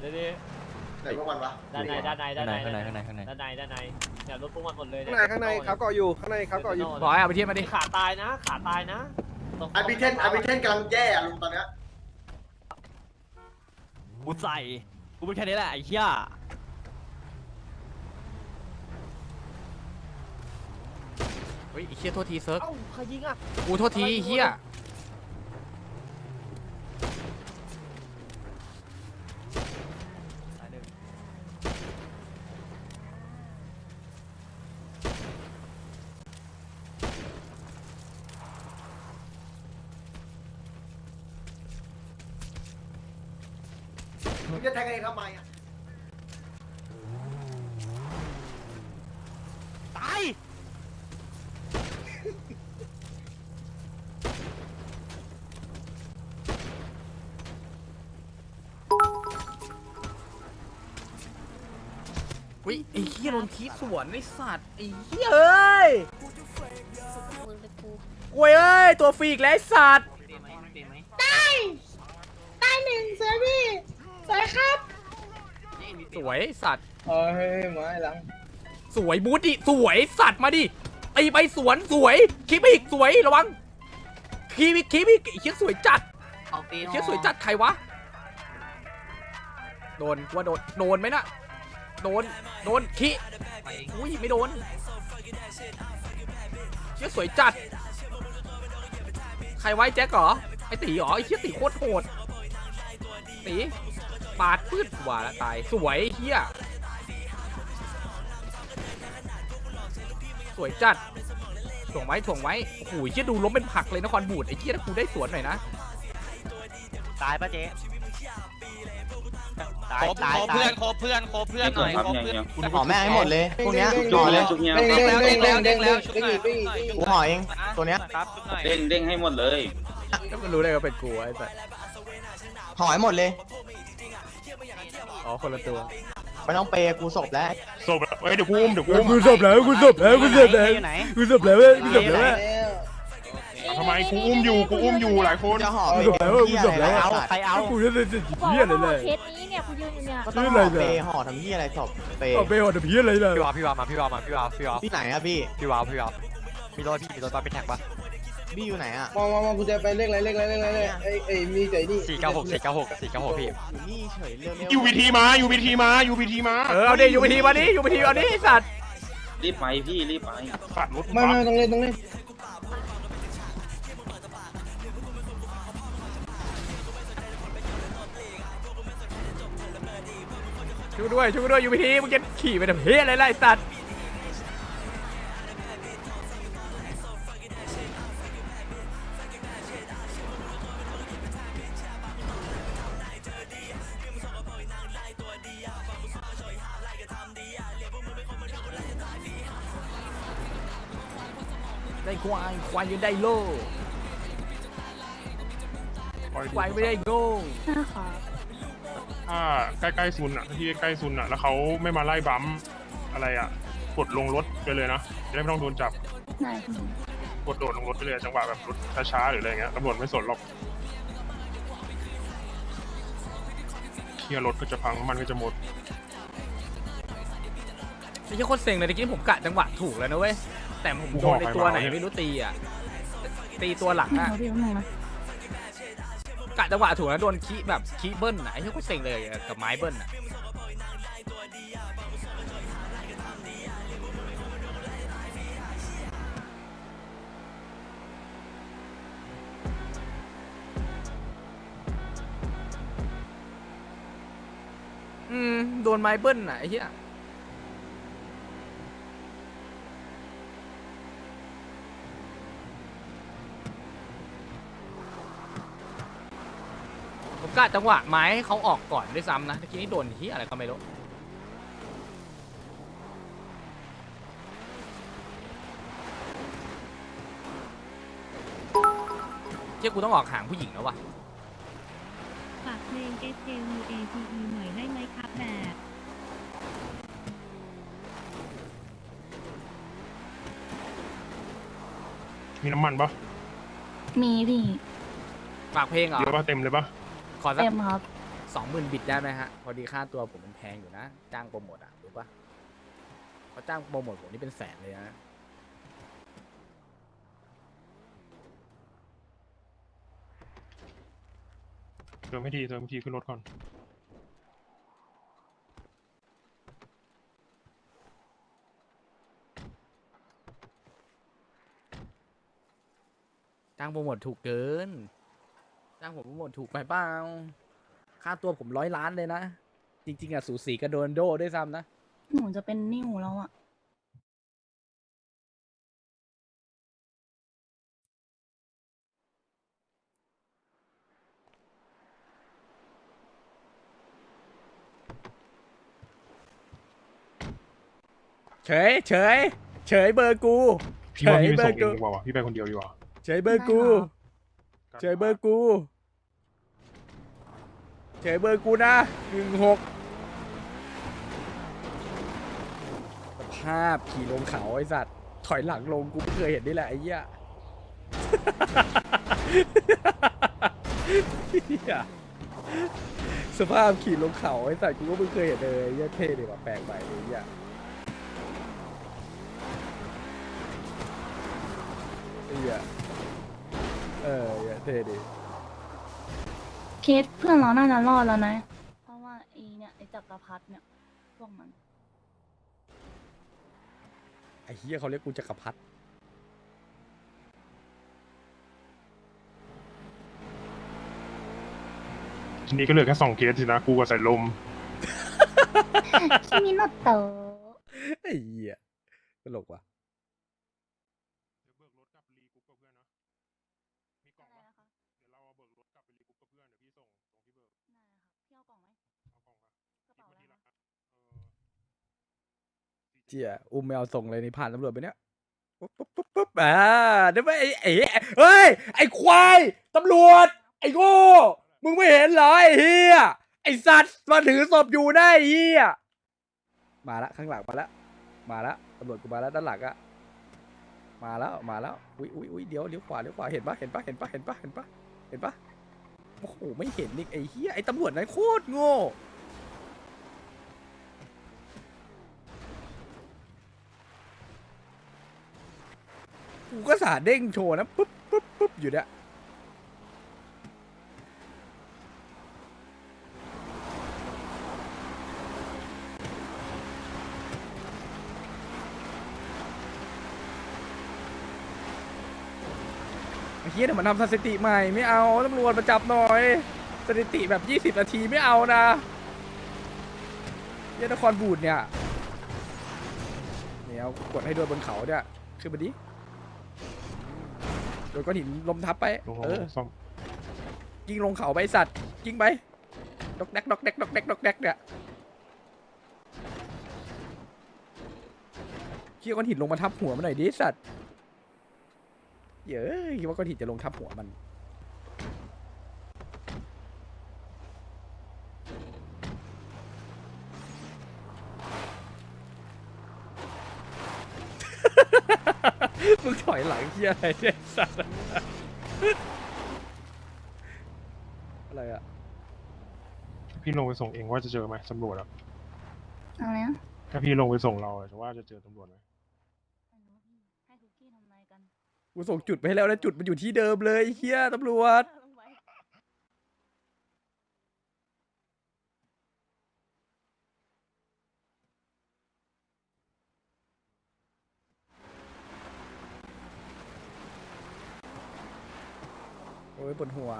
เดี๋ยวนี้ไหนพวกมันวะด้านในด้านในด้านในข้างในข้างในข้างในด้านในด้านในเนี่ยรถพวกมันหมดเลยข้างในข้างในเขาเกาะอยู่ข้างในเขาเกาะอยู่ บอกให้เอาไปเทียบมาดิ ขาตายนะขาตายนะตรงอาร์บิเทนอาร์บิเทนกำลังแย่อะลุงตอนเนี้ยกูใส่ กูเป็นแค่นี้แหละไอ้เหี้ยเฮ้ยไอ้เหี้ยโทษทีเซิร์ฟเอ้าใครยิงอะ กูโทษทีไอ้เหี้ยสายหนึ่ง มึงจะแทงเองทำไมอะตาย วิไอ้เหี้ยโดนทีสวนไอ้สัตว์ไอ้เหี้ยเอ้ยกวยเอ้ย ตัวฟรีกแล้วไอ้สัตว์ ได้หนึ่งสวยพี่สวยครับ สวยสัตว์เฮ้ยไม้หลังสวยบูธดิสวยสัตว์มาดิตีไปสวนสวยคลิปอีกสวยระวังคลิปอีกคลิปอีกไอ้เชี่ยสวยจัดไอ้เชี่ยสวยจัดใครวะโดนว่าโดนโดนไหมน่ะโดนโดนคิอุ้ยไม่โดนเชี่ยสวยจัด ใครไว้แจ็คเหรอไอตีเหรอไอเชี่ยตีโคตรโหดตี ปาดพืชว่าละตาย สวยเฮียสวยจัดถ่วงไว้ถ่วงไว้โอ้โหเชี่ยดูล้มเป็นผักเลยนครบูดไอ้เชี่ยถ้ากูได้สวนหน่อยนะ ตายปะเจ๊ตายโคบตายโคบตาเพื่ยอนโคบเพื่อนโคบเพื่อนหน่อยโคบเพื่อนกูห่อแม่งให้หมดเลยพวกเนี้ยเด้งห่อเลยเด้งเด้งเด้งเด้งเด้งเด้งชุบเด้งหน่อีอยกเด้งอีกเด้งอีกกูห่อเองตัวเนี้ยครับชุบหน่อยเด้งเด้งให้หมดเลยก็มันรู้ได้ว่าเป็นกูไอ้สัสห่อให้หมดเลย อ๋อคนละตัวไม่ต้องเปย์กูศพแล้วศพเอ้ยเดี๋ยวกูอุ้มเดี๋ยวกูอุ้มกูศพแล้วกูศพแล้วกูศพแล้วอยู่ไหนกูศพแล้วเว้ยกูศพแล้วแล้เว้ยวทำไมกูอุ้มอยู่กูอุ้มอยู่หลายคนจะห่อกูไปศพแล้วเว้ยกูศพแล้วเอาใครเอากูจะเสียสิบอกเพี้ยว่าอะไรเลยเคสนี้เนี่ยกูยืนอยู่เนี่ยก็ต้องห่อเปย์ห่อทำเหี้ยอะไรศพเปย์เอาไปหอดเพี้ยอะไรเลยพี่วาวพี่วาวมาพี่วาวมาพี่วาวพี่วาวที่ไหนอะพี่พี่วาวพี่วาวมีรถพี่มีรถตอนไปแท็กปะ พี่อยู่ไหนอะมองมองมองกูจะไปเลขอะไรเลขอะไรเลขอะไรเอ้ยเอ้ยมีใจนี่สี่เก้าหกสี่เก้าหกสี่เก้าหกพี่ อยู่นี่เฉยเร็วๆยูบีทีมายูบีทีมายูบีทีมาเออเอาดิอยู่ไปทีมาดิอยู่ไปทีเอาดิไอ้สัตว์รีบไปพี่รีบไปสัตว์รถไม่ไม่ต้องเล่นต้องเล่นช่วยด้วยช่วยด้วยอยู่ไปทีมึงจะขี่ไปทำเพี้ยอะไรล่ะไอ้สัตว์ ควายควายยังได้โล่ควายไม่ได้โง่นะคะถ้าใกล้ๆซุนอะที่ใกล้ๆซุนอะ แล้วเขาไม่มาไล่บัมป์อะไรอะ กดลงรถไปเลยนะจะได้ไม่ต้องโดนจับไหนคุณกดโดดลงรถไปเลยจังหวะแบบรถช้าๆหรืออะไรเงี้ยตำรวจไม่สนหรอกเคลียร์รถก็จะพังน้ำมันก็จะหมด ไม่ใช่โคตรเซ็งเลยตะกี้ผมกะจังหวะถูกแล้วนะเว้ย แต่ผมโดนในตัวไหนไม่รู้ตีอะ ตีตัวหลังอะเขาพี่ว่าไงนะกะจังหวะถูกแล้วโดนคีแบบคีเบิ้ลอะไอ้ที่โคตรเซ็งเลยอะกับไม้เบิ้ลอะอืมโดนไม้เบิ้ลอะไอ้เหี้ย กะจังหวะไม้ให้เขาออกก่อนด้วยซ้ำนะตะกี้นี้โดนที่อะไรก็ไม่รู้เชื่อกูต้องออกห่างผู้หญิงแล้ววะฝากเพลง S J U A T E หน่อยได้ไหมครับแบบมีน้ำมันปะมีพี่ฝากเพลงเหรอเยอะปะเต็มเลยปะ ขอสักเต็มครับ สองหมื่นบิตได้ไหมฮะ พอดีค่าตัวผมมันแพงอยู่นะ จ้างโปรโมทอะ รู้ปะเขาจ้างโปรโมทผมนี่เป็นแสนเลยนะ เติมให้ทีเติมให้ทีขึ้นรถก่อนจ้างโปรโมทถูกเกิน จ้างผมโปรโมทถูกไปเปล่าค่าตัวผมร้อยล้านเลยนะ จริง ๆอะสูสีกับโดนโดด้วยซ้ำนะ หนูจะเป็นนิ่วแล้วอะเฉยเฉยเฉยเบอร์กู พี่ว่าพี่ไปเฉส่ยงเบเอองร์ดีกว่าวะพี่ไปคนเดียวดีกว่า เฉยเบอร์กู เฉยเบอร์กูเฉยเบอร์กูนะหนึ่งหกสภาพขี่ลงเขาไอ้สัตว์ ถอยหลังลงกูไม่เคยเห็นนี่แหละไอ้เหี้ยสภาพขี่ลงเขาไอ้สัตว์กูก็ไม่เคยเห็นเลยเหี้ยเท่ดีว่ะแปลกใหม่เลยไอ้เหี้ยไอ้เหี้ย เออเหี้ยเท่ดีเคสเพื่อนเราน่าจะรอดแล้วนะ เพราะว่าไอเนี่ยไอจักรพรรดิเนี่ยพวกมัน ไอ้เฮียเขาเรียกกูจักรพรรดิทีนี้ก็เหลือแค่สองเคสสินะกูกับสายลม คิมิโนโตะไอ้เฮียตลกว่ะ เจียอุ้มแมวส่งเลยนี่ผ่านตำรวจไปเนี่ยปุ๊บปุ๊บปุ๊บปุ๊บอ่าเดี๋ยวไปไอ้ไอ้เฮ้ยไอ้ควายตำรวจ ไอ้โง่มึงไม่เห็นเหรอไอ้เฮียไอ้สัตว์มาถือศพอยู่นะไอ้เฮียมาละข้างหลังมาละมาละตำรวจกูมาล้วด้านหลังอะมาแล้วมาแล้วอุ้ยอุ้ยอุ้ยเดี๋ยวเลี้ยวขวาเลี้ยวขวาเห็นปะเห็นปะเห็นปะเห็นปะเห็นปะเห็นปะโอ้โหไม่เห็นนี่ไอ้เฮียไอ้ตำรวจนั้นโคตรโง่ กูก็สาเด้งโชว์นะปุ๊บปุ๊บปุ๊บอยู่เนี่ยไอ้เฮียเดี๋ยวมันทำสถิติใหม่ไม่เอาตำรวจมาจับหน่อย สถิติแบบ 20 นาทีไม่เอานะเฮียนครบูดเนี่ยเนี่ยกดให้ด้วยบนเขาเนี่ยขึ้นมาดิ นก้อนหินลมทับไปลงเออซ่อมยิงลงเขาไปไอ้สัตว์ยิงไปดอกแดกดอกแดกดอกแดกดอกแดกเนี่ยเขี่ยก้อนหินลงมาทับหัวมันหน่อยดิไอ้สัตว์เย้ยคิดว่าก้อนหินจะลงทับหัวมัน มึง ถอยหลังเฮียอะไรเนี่ยไอ้สัตว์อะไรอะพี่ลงไปส่งเองว่าจะเจอไหมตำรวจอะอะไรนะถ้าพี่ลงไปส่งเราอะจะว่าจะเจอตำรวจไหมไม่รู้พี่ให้คุกกี้ทำอะไรกัน กูส่งจุดไปให้แล้วนะจุดมันอยู่ที่เดิมเลยไอ้เฮียตำรวจ ปโอ้ยปวดหัว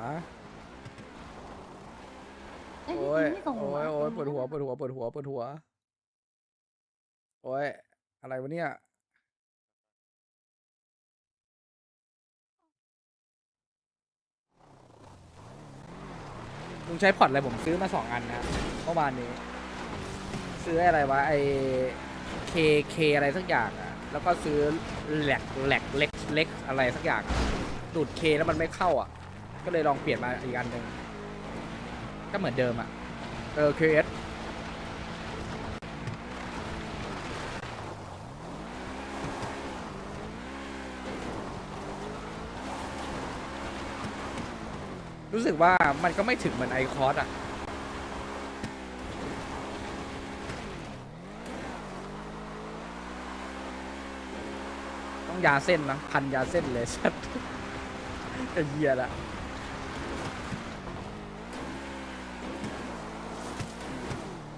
เอ้ยโอ้ยพี่ไม่ส่งโอ้ยเหรโอ้ยปวดหัวปวดหัวปวดหัวปวดหัว โอ้ย อะไรวะเนี่ย ลุงใช้พอร์ตอะไรผมซื้อมาสองอันนะเมื่อวานนี้ ซื้ออะไรวะไอเคเคอะไรสักอย่างอะแล้วก็ซื้อแหลกแหลกเล็กเล็กอะไรสักอย่างอะดูดเคแล้วมันไม่เข้าอะ ก็เลยลองเปลี่ยนมาอีกอันหนึ่งก็เหมือนเดิมอะ เออ QS รู้สึกว่ามันก็ไม่ถึงเหมือนไอคอสอะ ต้องยาเส้นมั้งพันยาเส้นเลยสัตว์ไอเหี้ยละ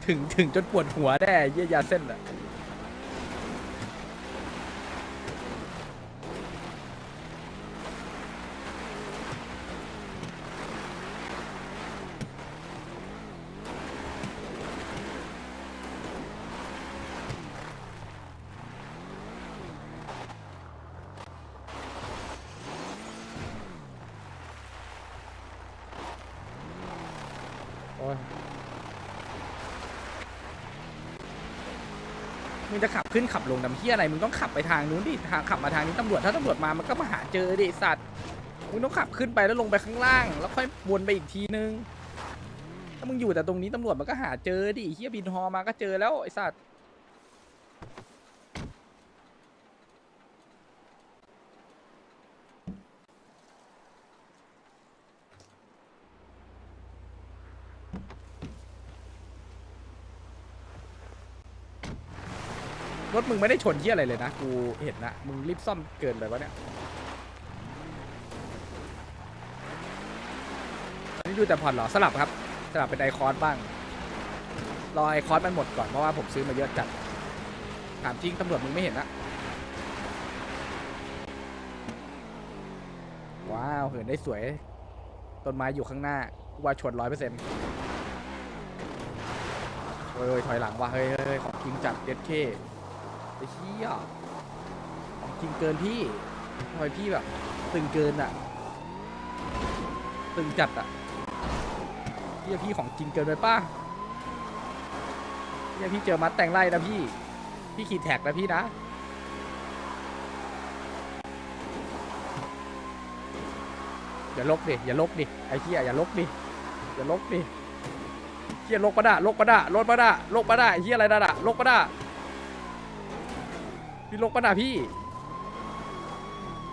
ถึงถึงจนปวดหัวแน่เยียยาเส้นอะ ขับขึ้นขับลงดำเฮียอะไรมึงต้องขับไปทางนู้นดิทางขับมาทางนี้ตำรวจถ้าตำรวจมามันก็มาหาเจอดิสัตว์มึงต้องขับขึ้นไปแล้วลงไปข้างล่าง แล้วค่อยวนไปอีกทีนึงถ้ามึงอยู่แต่ตรงนี้ตำรวจมันก็หาเจอดิเฮียบินฮอมาก็เจอแล้วไอสัตว์ ไม่ได้ชนเฮียอะไรเลยนะ กูเห็นนะมึงรีบซ่อมเกินไปวะเนี่ยอันนี้ดูแต่ผ่อนเหรอสลับครับ สลับเป็นไอคอนบ้าง รอไอคอนมันหมดก่อนเพราะว่าผมซื้อมาเยอะจัด ถามจริงตำรวจมึงไม่เห็นนะว้าวเหินได้สวย ต้นไม้อยู่ข้างหน้าว่าชนร้อยเปอร์เซ็นต์เฮ้ยถอยหลังว่ะเฮ้ยเฮ้ยเฮ้ยของจริงจัดเด็ดเค ไอ้เชี่ยของจริงเกินพี่ทำไมพี่แบบ ตึงเกินอะตึงจัดอะเฮียพี่ของจริงเกินไปป้าเฮียพี่เจอมัดแต่งไล่นะพี่ พี่ขี่แท็กนะพี่นะอย่าลกดิ อย่าลกดิ ไอ้เฮียอย่าลกดิ อย่าลกดิเฮียลกปะด่าลกปะด่าลกปะด่าลกปะด่าเฮียอะไรด่าด่าลกปะด่า พี่ลงปะน่ะพี่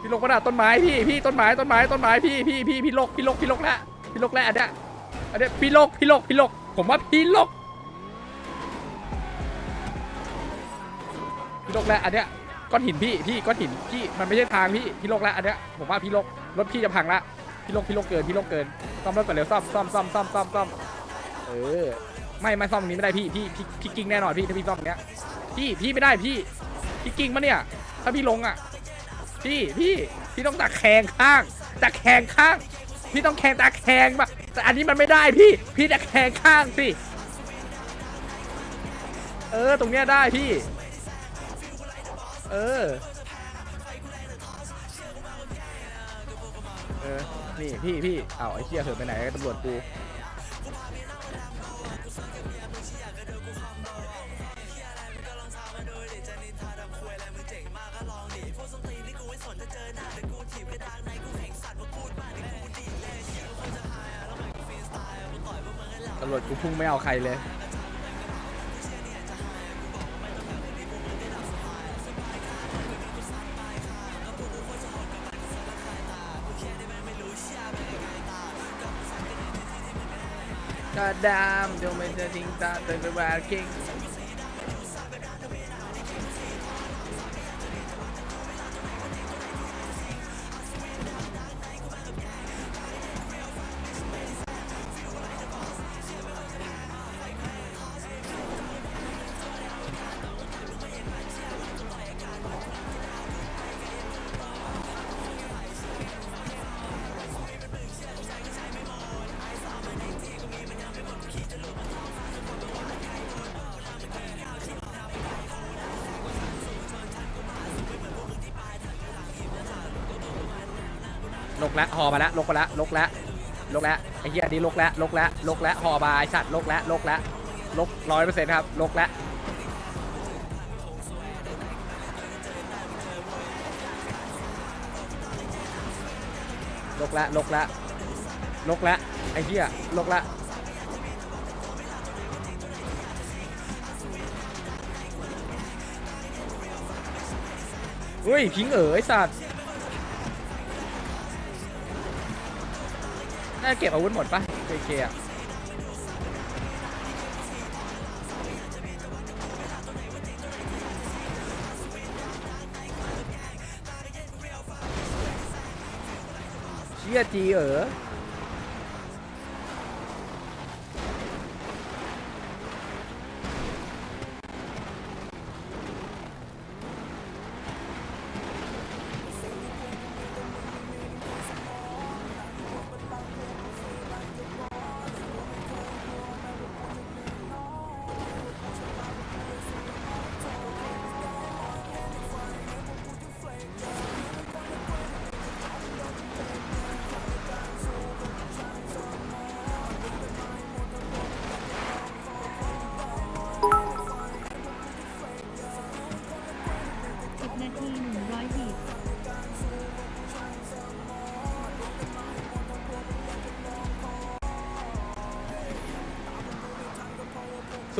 พี่ลงปะน่ะต้นไม้พี่พี่ต้นไม้ต้นไม้ต้นไม้พี่พี่พี่พี่ลกพี่ลกพี่ลกแล้วพี่ลกแล้วอันเนี้ยอันเนี้ยพี่ลกพี่ลกพี่ลกผมว่าพี่ลกพี่ลกแล้วอันเนี้ยก้อนหินพี่พี่ก้อนหินพี่มันไม่ใช่ทางพี่พี่ลกแล้วอันเนี้ยผมว่าพี่ลกรถพี่จะพังละพี่ลกพี่ลกเกินพี่ลกเกินซ่อมรถก่อนเร็วซ่อมซ่อมซ่อมซ่อมซ่อมซ่อมเออไม่ไม่ซ่อมตรงนี้ไม่ได้พี่พี่พี่พี่กิ้งแน่นอนพี่ถ้าพี่ซ่อมตรงเนี้ยพี่พี่ไม่ได้พี่ พี่กิ้งมาเนี่ย ถ้าพี่ลงอะ พี่พี่พี่ต้องตะแคงข้างตะแคงข้าง พี่ต้องแคงตะแคงมาแต่อันนี้มันไม่ได้พี่ พี่ตะแคงข้างสิเออตรงเนี้ยได้พี่ เออ เออ นี่พี่พี่เอาวไอ้เชี่ยเหินไปไหนตำรวจกูำรวจกูพุ่งไม่เอาใครเลยก็ดามเดี๋ยวไม่ ลกแล้วหอมาแล้วลกมาแล้วลกแล้วลกแล้วไอ้เหี้ยนี่ลกแล้วลกแล้วลกแล้วหอบาไอ้สัตว์ลกแล้วลกแล้วลกร้อยเปอร์เซ็นต์ครับลกแล้วลกแล้วลกแล้วลกแล้วไอ้เหี้ยลกแล้วเฮ้ยพิงเอ๋ยไอ้สัตว์่าเก็บอาวุธหมดปะเคเคอะเชี่ยจีเออ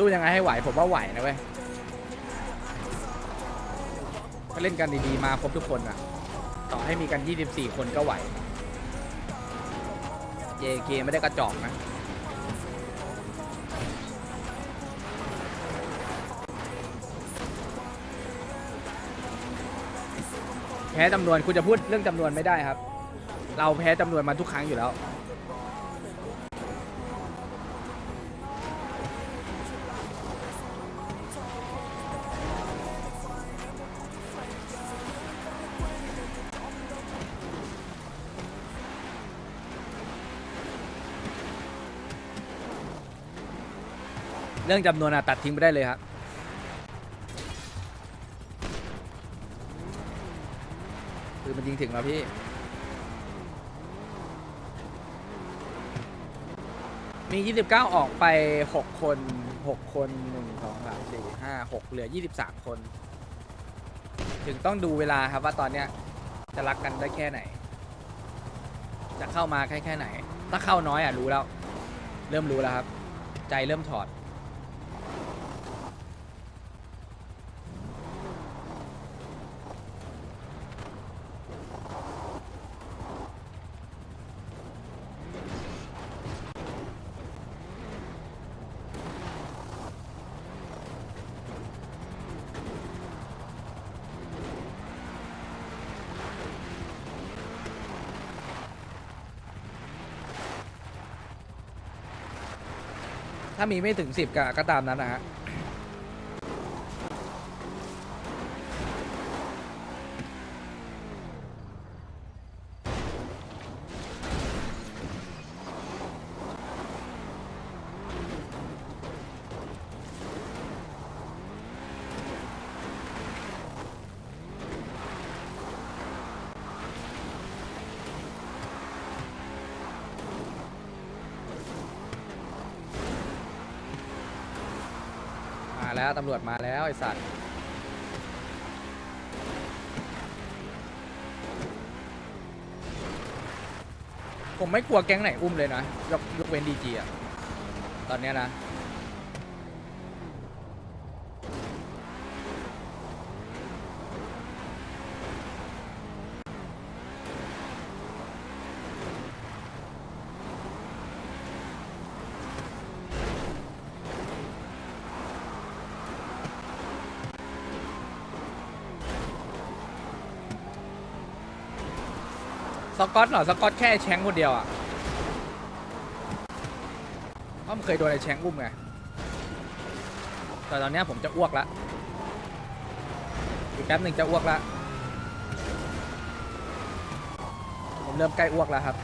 สู้ยังไงให้ไหวผมว่าไหวนะเว้ยเล่นกันดีๆมาครบทุกคนอะต่อให้มีกัน 24 คนก็ไหว JK ไม่ได้กระจอกนะ แพ้จำนวนคุณจะพูดเรื่องจำนวนไม่ได้ครับ เราแพ้จำนวนมาทุกครั้งอยู่แล้ว เรื่องจำนวนอะตัดทิ้งไปได้เลยครับ คือมันยิงถึงแล้วพี่ มี 29 ออกไป 6 คน 6 คน 1 2 3 4 5 6 เหลือ 23 คน ถึงต้องดูเวลาครับว่าตอนเนี้ยจะรักกันได้แค่ไหน จะเข้ามาแค่แค่ไหน ถ้าเข้าน้อยอะรู้แล้ว เริ่มรู้แล้วครับ ใจเริ่มถอด ถ้ามีไม่ถึง10ก็ก็ตามนั้นนะฮะำรวจมาแล้วไอสัตว์ผมไม่กลัวแก๊งไหนอุ้มเลยนะยกยกเว้นดีจีอะตอนเนี้ยนะ อตเหรอสกอตแค่แชงคนเดียวอะเพราะมันเคยโดนไอ้แชงอุ้มไงแต่ตอนเนี้ยผมจะอ้วกละอีกแป๊บหนึ่งจะอ้วกละผมเริ่มใกล้อ้วกแล้วครับ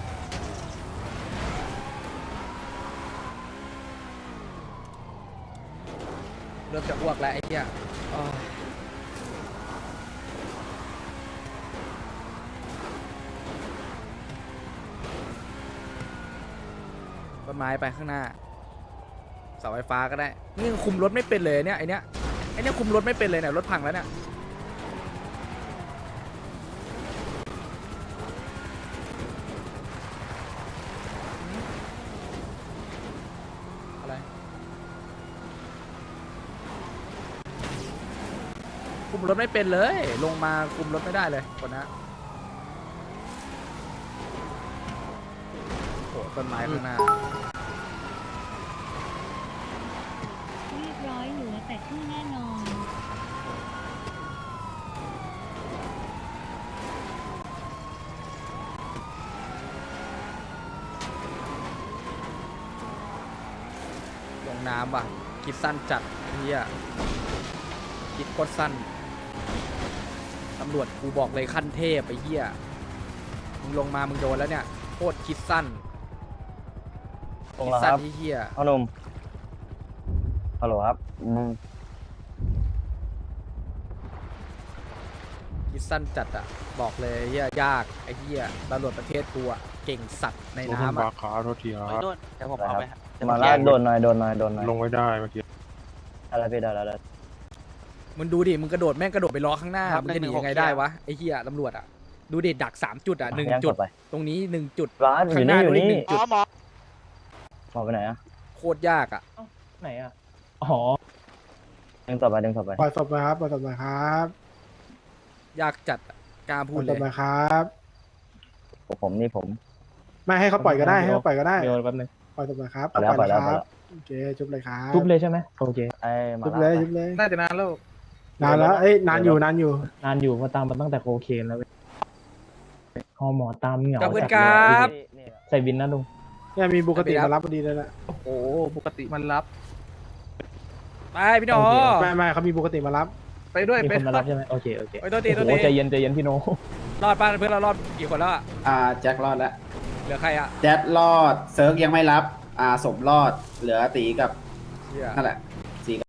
เริ่มจะอ้วกแล้วไอ้เหี้ย ต้นไม้ไปข้างหน้าเสาไฟฟ้าก็ได้นี่ยังคุมรถไม่เป็นเลยเนี่ยไอเนี้ยไอเนี้ยคุมรถไม่เป็นเลยเนี่ยรถพังแล้วเนี่ยอะไรคุมรถไม่เป็นเลย ลงมาคุมรถไม่ได้เลยคนนะโอ้ต้นไม้ข้างหน้า ร้อยเหลือแต่ชื่แน่นอน ลงน้ำว่ะคิดสั้นจัดเฮียคิดโคตรสั้นตำรวจกูบอกเลยขั้นเทพไปเฮียมึงลงมามึงโดนแล้วเนี่ยโคตรคิดสั้นลคิดสั้นเฮีย พ่อหนุ่ม ฮัลโหลครับคิดสั้นจัดอะบอกเลยเฮียยากไอ้เฮียตำรวจประเทศกูอะเก่งสัตว์ในรถมันน้ำบาอะขาโทษทีครับเดี๋ยวผมเอาไปมาลากโดนหน่อยโดนหน่อยโดนหน่อยลงไว้ได้เมื่อกี้อะไรพี่ได้แล้วได้มึงดูดิมึงกระโดดแม่งกระโดดไปล้อข้างหน้าครับมึงจะหนีหนึ่งหกยังไงได้วะไอ้เฮียตำรวจอะดูดิดักสามจุดอะหนึ่งย่าจุดต่อไปตรงนี้หนึ่งจุด ร้านอข้ายู่งหน้านี่อยู่ดูดินี่หนึ่งจุดหมอหมอไปไหนอะโคตรยากอะไหนอะ อ๋อดึงต่อไปดึงต่อไปปล่อยศพไปครับปล่อยศพไปครับยากจัดอะกล้าพูดเลยครับ ผมนี่ผม ไม่ให้เขาปล่อยก็ได้ให้เขาปล่อยก็ได้ เดี๋ยวแป๊บนึงปล่อยศพไปครับปล่อยแล้วปล่อยแล้วปล่อยแล้ว โอเคจุบเลยครับทุบเลยใช่ไหมโอเคไอ้มาจุบลาเลยไปจุบเลยน่าจะนานแล้วนานแล้วเอ้ยนานอยู่นานอยู่นานอยู่มาตามมาตั้งแต่โคเคนแล้วพอหมอตามเหงาขอบคุณครับใส่บินนะลุงเนี่ยมีปกติมารับพอดีเลยแหละโอ้โหปกติมันรับ ไปพี่โนไม่ไม่เขามีปกติมารับ ไปด้วยมีไป คนมารับใช่ไหมโอเคโอเคไปตัวตีตัวโอ้ตีใจเย็นใจเย็นพี่โน รอดป้าเพื่อนเรารอดกี่คนแล้วอะอ่าแจ็ครอดแล้วเหลือใครอะแจ็ครอดเซิร์กยังไม่รับ อ่าสมรอด เหลือตีกับเหี้ยนั่นแหละ